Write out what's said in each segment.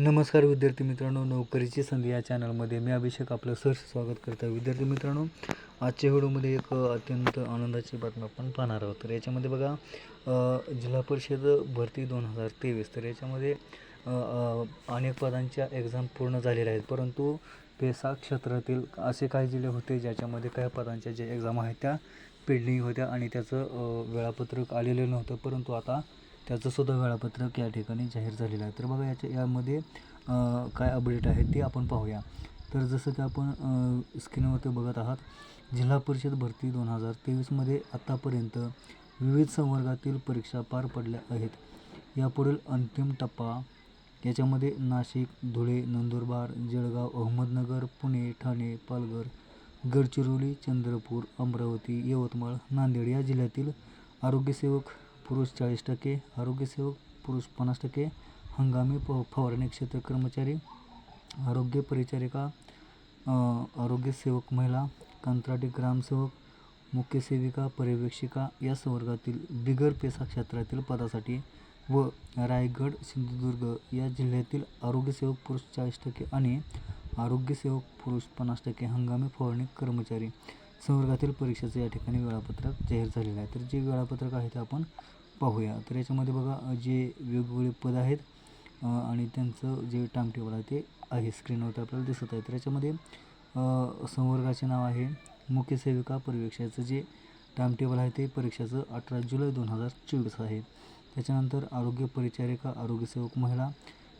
नमस्कार विद्यार्थी मित्रांनो नोकरीची संधी या चॅनलमध्ये मी अभिषेक आपलं सहर्ष स्वागत करतो आहे. विद्यार्थी मित्रांनो आजच्या व्हिडिओमध्ये एक अत्यंत आनंदाची बातमी आपण पाहणार आहोत. तर याच्यामध्ये बघा जिल्हा परिषद भरती दोन हजार तेवीस. तर याच्यामध्ये अनेक पदांच्या एक्झाम पूर्ण झालेल्या आहेत. परंतु पेसा क्षेत्रातील असे काही जिल्हे होते ज्याच्यामध्ये काही पदांच्या जे एक्झाम आहेत त्या पेंडिंग होत्या आणि त्याचं वेळापत्रक आलेलं नव्हतं. परंतु आता त्याचंसुद्धा वेळापत्रक या ठिकाणी जाहीर झालेलं आहे. तर बघा याच्या यामध्ये काय अपडेट आहे ते आपण पाहूया. तर जसं की आपण स्क्रीनवरती बघत आहात जिल्हा परिषद भरती दोन हजार तेवीसमध्ये आत्तापर्यंत विविध संवर्गातील परीक्षा पार पडल्या आहेत. यापुढील अंतिम टप्पा याच्यामध्ये नाशिक धुळे नंदुरबार जळगाव अहमदनगर पुणे ठाणे पालघर गडचिरोली चंद्रपूर अमरावती यवतमाळ नांदेड या जिल्ह्यातील आरोग्यसेवक पुरुष चाळीस टक्के आरोग्यसेवक पुरुष पन्नास टक्के हंगामी प फवारणी क्षेत्र कर्मचारी आरोग्य परिचारिका आरोग्यसेवक महिला कंत्राटी ग्रामसेवक मुख्य सेविका पर्यवेक्षिका या संवर्गातील बिगर पेसा क्षेत्रातील पदासाठी व रायगड सिंधुदुर्ग या जिल्ह्यातील आरोग्यसेवक पुरुष चाळीस टक्के आणि आरोग्यसेवक पुरुष पन्नास टक्के हंगामी फवारणी कर्मचारी संवर्गातील परीक्षेचं या ठिकाणी वेळापत्रक जाहीर झालेलं आहे. तर जे वेळापत्रक आहे ते आपण पाहूया. तर याच्यामध्ये बघा जे वेगवेगळे पद आहेत आणि त्यांचं जे टाइम टेबल आहे ते आहे. स्क्रीनवरती आपल्याला दिसत आहे. तर याच्यामध्ये संवर्गाचे नाव आहे मुख्य सेविका परिवेक्षाचं जे टाइम टेबल आहे ते परीक्षेचं अठरा जुलै दोन हजार चोवीस आहे. त्याच्यानंतर आरोग्य परिचारिका आरोग्यसेवक महिला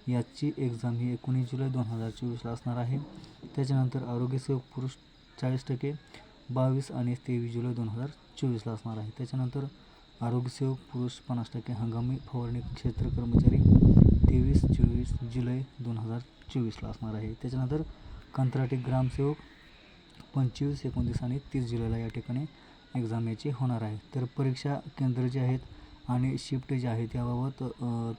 याची एक्झाम ही एकोणीस जुलै दोन हजार चोवीसला असणार आहे. त्याच्यानंतर आरोग्यसेवक पुरुष चाळीस टक्के बावीस आणि तेवीस जुलै दोन हजार चोवीसला असणार आहे. त्याच्यानंतर आरोग्यसेवक पुरुष पन्नास टक्के हंगामी फवारणी क्षेत्र कर्मचारी तेवीस चोवीस जुलै दोन हजार चोवीसला असणार आहे. त्याच्यानंतर कंत्राटी ग्रामसेवक पंचवीस एकोणतीस आणि तीस जुलैला या ठिकाणी एक्झाम याची होणार आहे. तर परीक्षा केंद्र जे आहेत आणि शिफ्ट जे आहेत याबाबत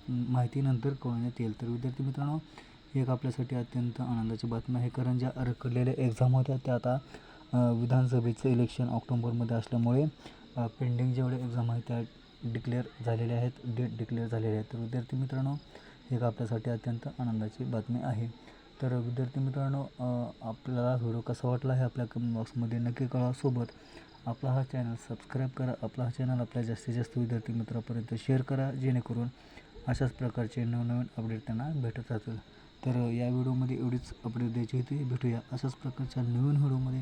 माहितीनंतर कळवण्यात येईल. तर विद्यार्थी मित्रांनो एक आपल्यासाठी अत्यंत आनंदाची बातमी आहे. कारण ज्या रखडलेल्या एक्झाम होत्या त्या आता विधानसभेचं इलेक्शन ऑक्टोंबरमध्ये असल्यामुळे पेंडिंग जेवढे एक्झाम आहेत त्या डिक्लेअर झालेल्या आहेत डेट डिक्लेअर झालेल्या आहेत. तर विद्यार्थी मित्रांनो एक आपल्यासाठी अत्यंत आनंदाची बातमी आहे. तर विद्यार्थी मित्रांनो आपल्याला व्हिडिओ कसा वाटला हे आपल्या कमेंट बॉक्समध्ये नक्की कळवा. सोबत आपला हा चॅनल सबस्क्राईब करा. आपला हा चॅनल आपल्या जास्तीत जास्त विद्यार्थी मित्रापर्यंत शेअर करा. जेणेकरून अशाच प्रकारचे नवनवीन अपडेट त्यांना भेटत राहतील. तर या व्हिडिओमध्ये एवढीच अपडेट द्यायची होती. भेटूया अशाच प्रकारच्या नवीन व्हिडिओमध्ये